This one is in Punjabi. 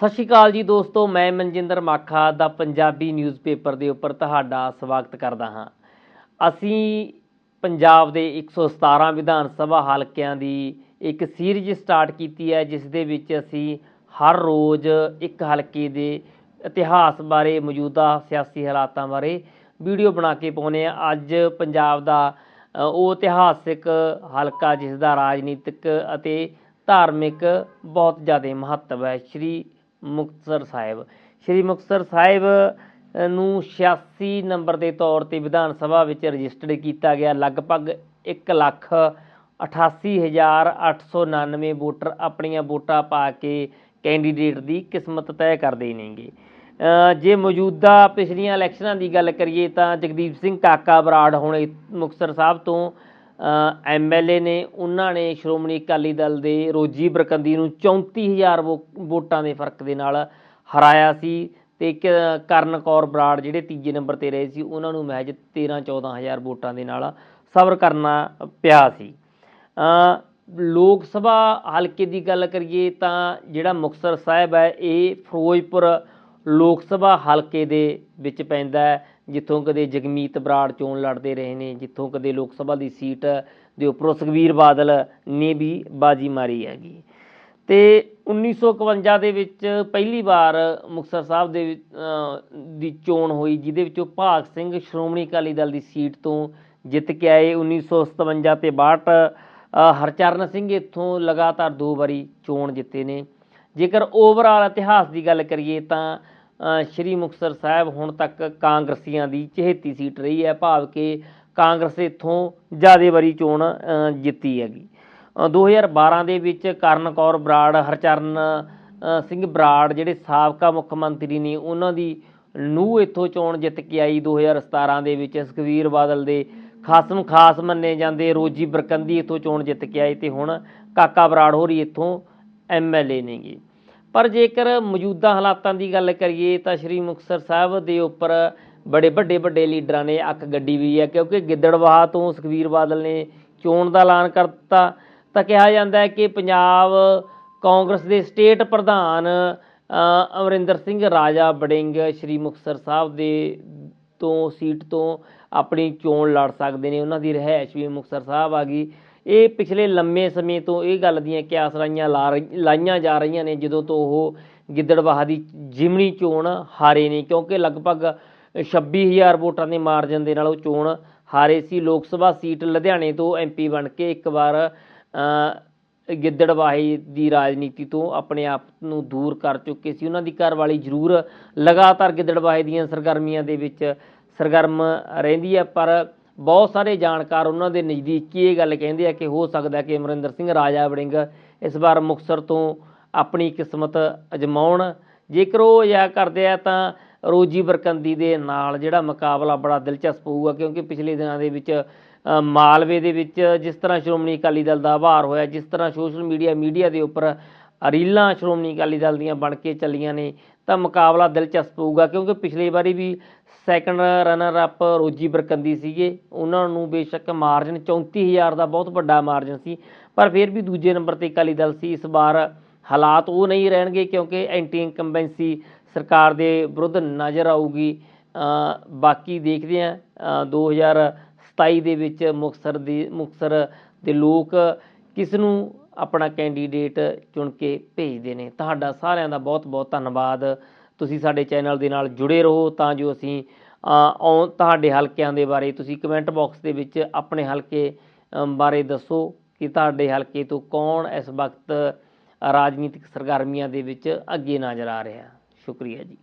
ਸਤਿ ਸ਼੍ਰੀ ਅਕਾਲ ਜੀ ਦੋਸਤੋ, ਮੈਂ ਮਨਜਿੰਦਰ ਮਾਖਾ ਦਾ ਪੰਜਾਬੀ ਨਿਊਜ਼ਪੇਪਰ ਦੇ ਉੱਪਰ ਤੁਹਾਡਾ ਸਵਾਗਤ ਕਰਦਾ ਹਾਂ। ਅਸੀਂ ਪੰਜਾਬ ਦੇ 117 ਵਿਧਾਨ ਸਭਾ ਹਲਕਿਆਂ ਦੀ ਇੱਕ ਸੀਰੀਜ਼ ਸਟਾਰਟ ਕੀਤੀ ਹੈ, ਜਿਸ ਦੇ ਵਿੱਚ ਅਸੀਂ ਹਰ ਰੋਜ਼ ਇੱਕ ਹਲਕੇ ਦੇ ਇਤਿਹਾਸ ਬਾਰੇ, ਮੌਜੂਦਾ ਸਿਆਸੀ ਹਾਲਾਤਾਂ ਬਾਰੇ ਵੀਡੀਓ ਬਣਾ ਕੇ ਪਾਉਂਦੇ ਆ ਅੱਜ ਪੰਜਾਬ ਦਾ ਉਹ ਇਤਿਹਾਸਿਕ ਹਲਕਾ, ਜਿਸ ਦਾ ਰਾਜਨੀਤਿਕ ਅਤੇ ਧਾਰਮਿਕ ਬਹੁਤ ਜ਼ਿਆਦਾ ਮਹੱਤਵ ਹੈ। ਸ਼੍ਰੀ ਮੁਕਤਸਰ ਸਾਹਿਬ। ਸ਼੍ਰੀ ਮੁਕਤਸਰ ਸਾਹਿਬ ਨੂੰ 86 ਨੰਬਰ ਦੇ ਤੌਰ ਤੇ ਵਿਧਾਨ ਸਭਾ ਵਿੱਚ ਰਜਿਸਟਰਡ ਕੀਤਾ ਗਿਆ। ਲਗਭਗ 1 ਲੱਖ 88899 ਵੋਟਰ ਆਪਣੀਆਂ ਵੋਟਾਂ ਪਾ ਕੇ ਕੈਂਡੀਡੇਟ ਦੀ ਕਿਸਮਤ ਤੈਅ ਕਰਦੇ ਨੇਗੇ। ਜੇ ਮੌਜੂਦਾ ਪਿਛਲੀਆਂ ਇਲੈਕਸ਼ਨਾਂ ਦੀ ਗੱਲ ਕਰੀਏ ਤਾਂ ਜਗਦੀਪ ਸਿੰਘ ਕਾਕਾ ਬਰਾੜ ਹੁਣ ਮੁਕਤਸਰ ਸਾਹਿਬ ਤੋਂ ਐਮਐਲਏ ਨੇ, ਉਹਨਾਂ ਨੇ ਸ਼੍ਰੋਮਣੀ ਅਕਾਲੀ ਦਲ ਦੇ ਰੋਜੀ ਬਰਕੰਦੀ ਨੂੰ 34000 ਵੋ- ਵੋਟਾਂ ਦੇ ਫ਼ਰਕ ਦੇ ਨਾਲ ਹਰਾਇਆ ਸੀ ਤੇ ਕ- ਕਰਨ ਕੌਰ ਬਰਾੜ ਜਿਹੜੇ ਤੀਜੇ ਨੰਬਰ ਤੇ ਰਹੇ ਸੀ, ਉਹਨਾਂ ਨੂੰ ਮਹਿਜ 13 14000 ਵੋਟਾਂ ਦੇ ਨਾਲ ਸਬਰ ਕਰਨਾ ਪਿਆ ਸੀ। ਲੋਕ ਸਭਾ ਹਲਕੇ ਦੀ ਗੱਲ ਕਰੀਏ ਤਾਂ ਜਿਹੜਾ ਮੁਕਤਸਰ ਸਾਹਿਬ ਹੈ, ਇਹ ਫਿਰੋਜ਼ਪੁਰ ਲੋਕ ਸਭਾ ਹਲਕੇ ਦੇ ਵਿੱਚ ਪੈਂਦਾ ਹੈ। ਜਿੱਥੋਂ ਕਦੇ ਜਗਮੀਤ ਬਰਾੜ ਚੋਣ ਲੜਦੇ ਰਹੇ ਨੇ, ਜਿੱਥੋਂ ਕਦੇ ਲੋਕ ਸਭਾ ਦੀ ਸੀਟ ਦੇ ਉੱਪਰੋਂ ਸੁਖਬੀਰ ਬਾਦਲ ਨੇ ਵੀ ਬਾਜੀ ਮਾਰੀ ਹੈਗੀ। ਤੇ 1951 ਦੇ ਵਿੱਚ ਪਹਿਲੀ ਵਾਰ ਮੁਕਤਸਰ ਸਾਹਿਬ ਦੇ ਦੀ ਚੋਣ ਹੋਈ, ਜਿਹਦੇ ਵਿੱਚੋਂ ਭਾਗ ਸਿੰਘ ਸ਼੍ਰੋਮਣੀ ਅਕਾਲੀ ਦਲ ਦੀ ਸੀਟ ਤੋਂ ਜਿੱਤ ਕੇ ਆਏ 1957 ਤੇ 62 ਹਰਚਰਨ ਸਿੰਘ ਇੱਥੋਂ ਲਗਾਤਾਰ ਦੋ ਵਾਰੀ ਚੋਣ ਜਿੱਤੇ ਨੇ। ਜੇਕਰ ਓਵਰਆਲ ਇਤਿਹਾਸ ਦੀ ਗੱਲ ਕਰੀਏ ਤਾਂ ਸ਼੍ਰੀ ਮੁਕਤਸਰ ਸਾਹਿਬ ਹੁਣ ਤੱਕ ਕਾਂਗਰਸੀਆਂ ਦੀ 74 ਸੀਟ ਰਹੀ ਹੈ ਭਾਵ ਕਿ ਕਾਂਗਰਸ ਇੱਥੋਂ ਜ਼ਿਆਦਾ ਵਾਰੀ ਚੋਣ ਜਿੱਤੀ ਹੈਗੀ। ਅ, 2012 ਦੇ ਵਿੱਚ ਕਰਨ ਕੌਰ ਬਰਾੜ ਹਰਚਰਨ ਸਿੰਘ ਬਰਾੜ ਜਿਹੜੇ ਸਾਬਕਾ ਮੁੱਖ ਮੰਤਰੀ ਨੇ ਉਹਨਾਂ ਦੀ ਨੂੰ ਇੱਥੋਂ ਚੋਣ ਜਿੱਤ ਕੇ ਆਈ 2017 ਦੇ ਵਿੱਚ। ਸੁਖਬੀਰ ਬਾਦਲ ਦੇ ਖਾਸਮ ਖਾਸ ਮੰਨੇ ਜਾਂਦੇ ਰੋਜੀ ਬਰਕੰਦੀ ਇੱਥੋਂ ਚੋਣ ਜਿੱਤ ਕੇ ਆਏ ਤੇ ਹੁਣ ਕਾਕਾ ਬਰਾੜ ਹੋਰੀ ਇੱਥੋਂ ਐਮਐਲਏ ਨੇਗੇ। ਪਰ ਜੇਕਰ ਮੌਜੂਦਾ ਹਾਲਾਤਾਂ ਦੀ ਗੱਲ ਕਰੀਏ ਤਾਂ ਸ਼੍ਰੀ ਮੁਕਤਸਰ ਸਾਹਿਬ ਦੇ ਉੱਪਰ ਬੜੇ ਵੱਡੇ ਵੱਡੇ ਲੀਡਰਾਂ ਨੇ ਅੱਕ ਗੱਡੀ ਵੀ ਹੈ, ਕਿਉਂਕਿ ਗਿੱਦੜਵਾਹ ਤੋਂ ਸੁਖਬੀਰ ਬਾਦਲ ਨੇ ਚੋਣ ਦਾ ਐਲਾਨ ਕਰ ਦਿੱਤਾ। ਤਾਂ ਕਿਹਾ ਜਾਂਦਾ ਹੈ ਕਿ ਪੰਜਾਬ ਕਾਂਗਰਸ ਦੇ ਸਟੇਟ ਪ੍ਰਧਾਨ ਅਮਰਿੰਦਰ ਸਿੰਘ ਰਾਜਾ ਬੜਿੰਗ ਸ਼੍ਰੀ ਮੁਕਤਸਰ ਸਾਹਿਬ ਦੇ ਤੋਂ, ਸੀਟ ਤੋਂ ਆਪਣੀ ਚੋਣ ਲੜ ਸਕਦੇ ਨੇ। ਉਹਨਾਂ ਦੀ ਰਿਹਾਇਸ਼ ਵੀ ਮੁਕਤਸਰ ਸਾਹਿਬ ਆ ਗਈ। ਇਹ ਪਿਛਲੇ ਲੰਮੇ ਸਮੇਂ ਤੋਂ ਇਹ ਗੱਲ ਦੀਆਂ ਕਿਆਸ ਲਾਈਆਂ ਲਾ ਰਹੀ- ਲਾਈਆਂ ਜਾ ਰਹੀਆਂ ਨੇ, ਜਦੋਂ ਤੋਂ ਉਹ ਗਿੱਦੜਬਾਹਾ ਦੀ ਜਿਮਣੀ ਚੋਣ ਹਾਰੇ ਨੇ, ਕਿਉਂਕਿ ਲਗਭਗ 26000 ਵੋਟਾਂ ਦੇ ਮਾਰਜਨ ਦੇ ਨਾਲ ਉਹ ਚੋਣ ਹਾਰੇ ਸੀ। ਲੋਕ ਸਭਾ ਸੀਟ ਲੁਧਿਆਣੇ ਤੋਂ ਐਮਪੀ ਬਣ ਕੇ ਇੱਕ ਵਾਰ ਗਿੱਦੜਵਾਹੀ ਦੀ ਰਾਜਨੀਤੀ ਤੋਂ ਆਪਣੇ ਆਪ ਨੂੰ ਦੂਰ ਕਰ ਚੁੱਕੇ ਸੀ। ਉਹਨਾਂ ਦੀ ਘਰਵਾਲੀ ਜ਼ਰੂਰ ਲਗਾਤਾਰ ਗਿੱਦੜਬਾਹੀ ਦੀਆਂ ਸਰਗਰਮੀਆਂ ਦੇ ਵਿੱਚ ਸਰਗਰਮ ਰਹਿੰਦੀ ਹੈ, ਪਰ ਬਹੁਤ ਸਾਰੇ ਜਾਣਕਾਰ ਉਹਨਾਂ ਦੇ ਨਜ਼ਦੀਕੀ ਇਹ ਗੱਲ ਕਹਿੰਦੇ ਆ ਕਿ ਹੋ ਸਕਦਾ ਕਿ ਅਮਰਿੰਦਰ ਸਿੰਘ ਰਾਜਾ ਵੜਿੰਗ ਇਸ ਵਾਰ ਮੁਕਤਸਰ ਤੋਂ ਆਪਣੀ ਕਿਸਮਤ ਅਜਮਾਉਣ। ਜੇਕਰ ਉਹ ਇਹ ਕਰਦੇ ਆ ਤਾਂ ਰੋਜੀ ਬਰਕੰਦੀ ਦੇ ਨਾਲ ਜਿਹੜਾ ਮੁਕਾਬਲਾ ਬੜਾ ਦਿਲਚਸਪ ਹੋਊਗਾ ਕਿਉਂਕਿ ਪਿਛਲੇ ਦਿਨਾਂ ਦੇ ਵਿੱਚ ਮਾਲਵੇ ਦੇ ਵਿੱਚ ਜਿਸ ਤਰ੍ਹਾਂ ਸ਼੍ਰੋਮਣੀ ਅਕਾਲੀ ਦਲ ਦਾ ਆਭਾਰ ਹੋਇਆ, ਜਿਸ ਤਰ੍ਹਾਂ ਸੋਸ਼ਲ ਮੀਡੀਆ ਮੀਡੀਆ ਦੇ ਉੱਪਰ ਰੀਲਾਂ ਸ਼੍ਰੋਮਣੀ ਅਕਾਲੀ ਦਲ ਦੀਆਂ ਬਣ ਕੇ ਚੱਲੀਆਂ ਨੇ ਤਾਂ ਮੁਕਾਬਲਾ ਦਿਲਚਸਪ ਹੋਊਗਾ ਕਿਉਂਕਿ ਪਿਛਲੀ ਵਾਰੀ ਵੀ second runner up Rozy Barkandi ਸੀਗੇ ਉਹਨਾਂ ਨੂੰ ਬੇਸ਼ੱਕ ਮਾਰਜਨ 34000 ਦਾ ਬਹੁਤ ਵੱਡਾ ਮਾਰਜਨ ਸੀ ਪਰ ਫਿਰ ਵੀ ਦੂਜੇ ਨੰਬਰ ਤੇ ਅਕਾਲੀ ਦਲ ਸੀ ਇਸ ਵਾਰ ਹਾਲਾਤ ਉਹ ਨਹੀਂ ਰਹਿਣਗੇ ਕਿਉਂਕਿ ਐਂਟੀ ਇਨਕੰਬੈਂਸੀ ਸਰਕਾਰ ਦੇ ਵਿਰੁੱਧ ਨਜ਼ਰ ਆਊਗੀ। ਬਾਕੀ ਦੇਖਦੇ ਹਾਂ ਅ, 2027 ਦੇ ਵਿੱਚ ਮੁਕਤਸਰ ਦੀ ਮੁਕਤਸਰ ਦੇ ਲੋਕ ਕਿਸ ਨੂੰ ਆਪਣਾ ਕੈਂਡੀਡੇਟ ਚੁਣ ਕੇ ਭੇਜਦੇ ਨੇ। ਤੁਹਾਡਾ ਸਾਰਿਆਂ ਦਾ ਬਹੁਤ ਬਹੁਤ ਧੰਨਵਾਦ। ਤੁਸੀਂ ਸਾਡੇ ਚੈਨਲ ਦੇ ਨਾਲ ਜੁੜੇ ਰਹੋ ਤਾਂ ਜੋ ਅਸੀਂ ਅ, ਆਉਂ ਤੁਹਾਡੇ ਹਲਕਿਆਂ ਦੇ ਬਾਰੇ ਤੁਸੀਂ ਕਮੈਂਟ ਬਾਕਸ ਦੇ ਵਿੱਚ ਆਪਣੇ ਹਲਕੇ ਬਾਰੇ ਦੱਸੋ ਕਿ ਤੁਹਾਡੇ ਹਲਕੇ ਤੋਂ ਕੌਣ ਇਸ ਵਕਤ ਰਾਜਨੀਤਿਕ ਸਰਗਰਮੀਆਂ ਦੇ ਵਿੱਚ ਅੱਗੇ ਨਜ਼ਰ ਆ ਰਿਹਾ। ਸ਼ੁਕਰੀਆ ਜੀ।